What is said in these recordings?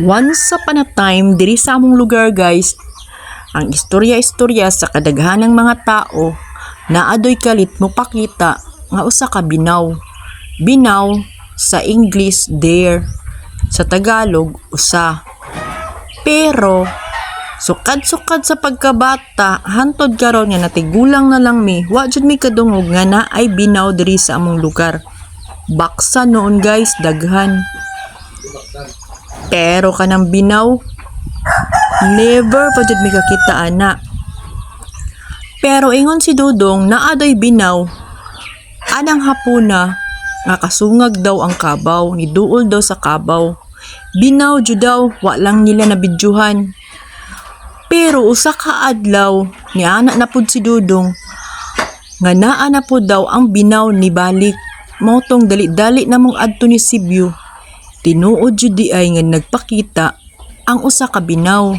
Once upon a time, diri sa among lugar guys, ang istorya-istorya sa kadaghanang mga tao na adoy kalit mo pakita nga usa ka binaw. Binaw sa English dare, sa Tagalog usa. Pero sukad-sukad sa pagkabata, hantod karon nga natigulang na lang mi, wa jud mi kadungog nga na ay binaw diri sa among lugar. Baksa noon guys, daghan. Pero kanang binaw, never pa jud mi kakita ana. Pero ingon si Dudong na aday binaw, anang hapuna nga daw ang kabaw, ni duol daw sa kabaw. Binaw jud daw, wa nila nabidyuhan. Pero usa ka adlaw, ni ana na pud si Dudong, nga naa na po daw ang binaw ni balik. Motong dali-dali na mong adto ni Sibiu. Tinuod jud di ay nga nagpakita ang usa ka binaw.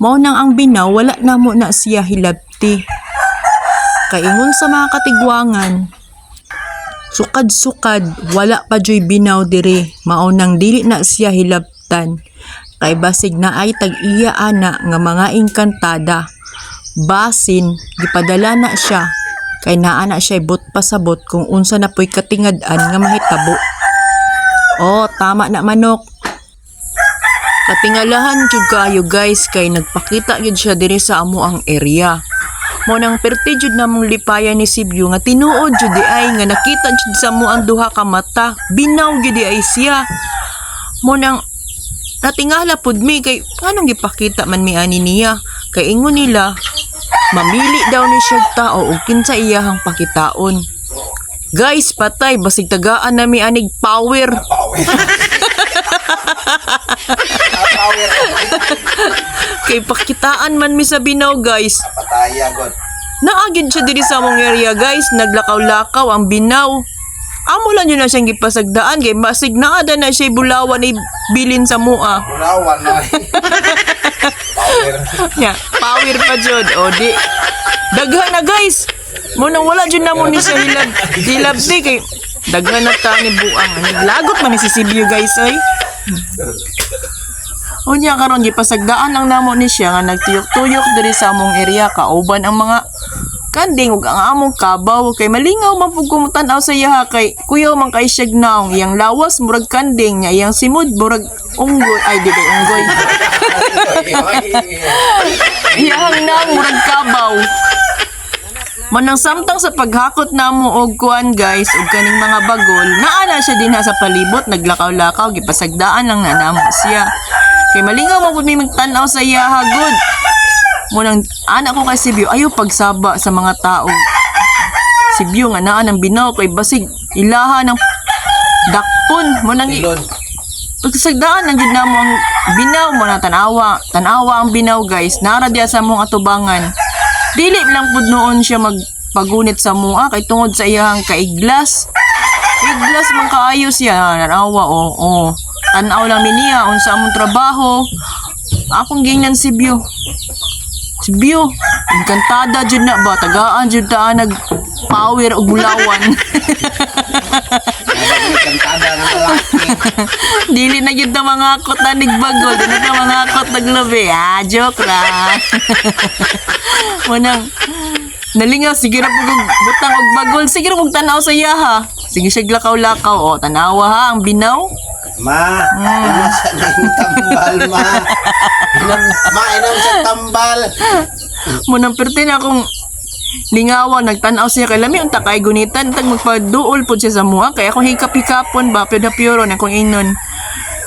Mao nang ang binaw wala na mo na siya hilabti. Kaingon sa mga katigwangan, sukad-sukad wala pa joy binaw diri mao nang dili na siya hilabtan. Kay basig na ay tag-iya ana nga mga engkantada. Basin gipadala na siya kay naa na siya but pasabot kung unsa na po'y katingad-an nga mahitabo. Oh, tama na manok. Katingalahan jud kayo guys kay nagpakita gyud siya diri sa amo ang area. Mo nang perti jud namong lipayan ni Sibyo nga tinuod jud di ay nga nakita jud sa mo ang duha ka mata. Binaw gyud di ay siya. Mo nang natingala pud mi kay nganong gipakita man mi ani niya kay ingon nila mamili daw ni siya tao ug kinsa iyahang pakitaon. Guys, patay basig tagaan na mi anig power. Kay pakitaan man mi sa binaw guys. Pataya, God. Naagid siya diri sa among area guys, naglakaw-lakaw ang binaw. Amo lang yun na siyang gipasagdaan kay masig naada na siya bulawan ni bilin sa mua. Burawan na. Power. Nya, power pa jud. O di daghan na guys. Mo nang wala jud na mo ni siya hilab hilabti kay daghan na ta ni buang. Naglagot man si Silvio guys ay. Unya karon gipasagdaan lang namo ni siya nga nagtuyok-tuyok diri sa among area. Kauban ang mga kanding ug ang among kabaw. Kay malingaw man pug kumutan-aw sa iya kay kuyaw man kay siya naong iyang lawas murag kanding nya iyang simod murag unggoy. Ay di kay unggoy? Iyang naong murag kabaw Manang samtang sa paghakot namo og kuan guys og kaning mga bagol naana siya din ha sa palibot naglakaw-lakaw gipasagdaan lang na namo siya. Kay malingaw mo pud mi magtan-aw sa iya hagod mo nang anak ko kay Sibyo ayo pagsaba sa mga tao. Sibyo nga naa ng binaw kay basig ilaha ng dakpon. Mo nang pagsagdaan lang jud namo ang binaw mo na tanawa tanawa ang binaw guys. Nara diya sa mong atubangan dili lang pud noon siya magpagunit sa mua kay tungod sa iyang kaiglas. Iglas man kaayo siya tanawa o oh, oh. tanaw lang mi niya unsa among trabaho. Akong gingnan si Bio. Si Bio encantada jud na ba? Tagaan jud ta nag power og bulawan. Dili na yun na mga akot na nigbagol. Dili na mga akot naglabi. Ah, joke lang. Munang, nalingaw, sige na po butang og bagol. Sige na kong tanaw sa iya ha. Sige siya lakaw-lakaw. O, tanawa ha, ang binaw. Ma, inom sa ng tambal, ma. Inom, ma, inom sa tambal. Munang perti na akong lingawan, nagtanaw siya kay lami unta kay gunitan tag magpaduol po siya sa mua kay akong hikap-hikapon ba pwede puro na akong inon.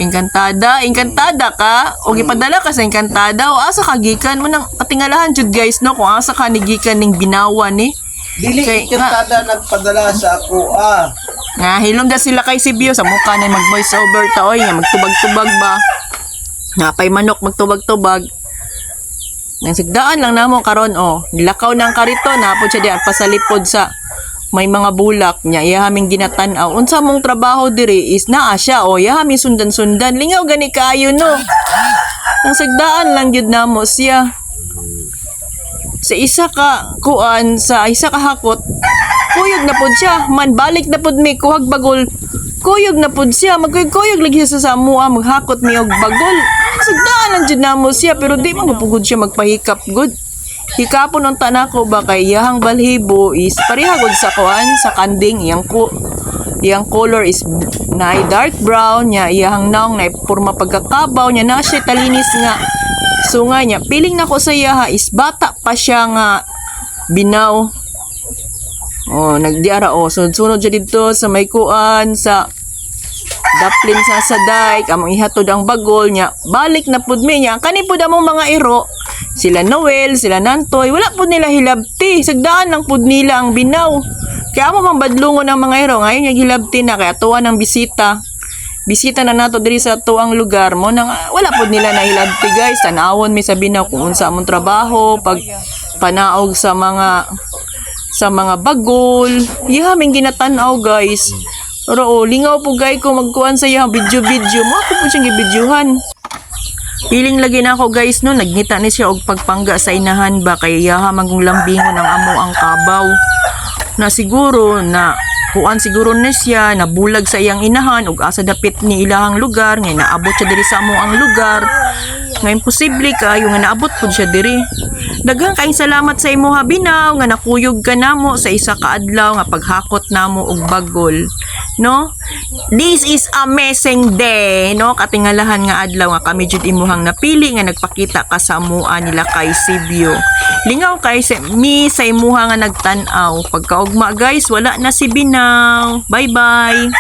Encantada, encantada ka. O gipadala ka sa encantada o asa ka gikan? Mo nang katingalahan jud guys no? Kung asa ka ni gikan ning binawa ni. Dili Kay- kantada nagpadala sa ako, ah. nga hilom da sila kay Sibyo. Sa mukha na mag voice over ta. Oy nga magtubag-tubag ba? Nga pay manok magtubag-tubag nang sigdaan lang namo karon oh. Nilakaw ng karito napod siya diyan pasalipod sa may mga bulak niya. Iya haming ginatan-aw. Unsa mong trabaho diri? Is naa siya o iya haming sundan-sundan. Lingaw gani kaayo no? Nang sigdaan lang jud namo siya. Sa isa ka kuan sa isa ka hakot kuyog na pod siya. Man balik na pod mi kuhag bagol Kuyog na pud siya, magkuyog lagi siya sa mua, maghakot mi og bagol. Sagdaan lang jud namo siya pero di man mapugod siya magpahikap good. Hikapon ang tanako ba kay iyahang balhibo is pareha gud sa kuan sa kanding. Iyang ko iyang color is na dark brown nya iyahang naong na porma pagkakabaw nya na siya talinis nga. So nga nya piling nako sa iyaha is bata pa siya nga binaw oh nagdiara oh sunod-sunod siya dito sa may kuan sa daplin sa saday. Among ihatod ang bagol nya balik na pud mi nya kani pud among mga iro. Sila Noel sila Nantoy. Wala pud nila hilabti. Sagdaan lang pud nila ang binaw. Kaya amo mang badlungon ang mga iro. Ngayon yung hilabti na kaya tuwa ng bisita. Bisita na nato diri sa tuang lugar mo. Nang wala pud nila na hilabti guys. Tanawon mi sa binaw kung unsa among trabaho pag panaog sa mga sa mga bagol. Iya, may ginatanaw guys. Pero oh, lingaw po gay ko magkuhan sa iya video-video. Mo ako po siyang gibidyuhan. Piling lagi na ako guys no, nagngita ni siya og pagpangga sa inahan ba kay yaha magong lambingon ang amo ang kabaw. Na siguro na kuan siguro na siya nabulag sa iyang inahan ug asa dapit ni ilahang lugar nga naabot siya diri sa amo ang lugar. Nga imposible kayo nga naabot pud siya diri. Daghang kaayong salamat sa imo ha binaw nga nakuyog ka namo sa isa ka adlaw nga paghakot namo og bagol. No? This is amazing day, no? Katingalahan nga adlaw nga kami jud imuhang napili nga nagpakita ka sa amuan nila kay Sibyo. Lingaw kay sa mi sa imuha nga nagtan-aw. Pagkaugma guys, wala na si Binaw. Bye-bye.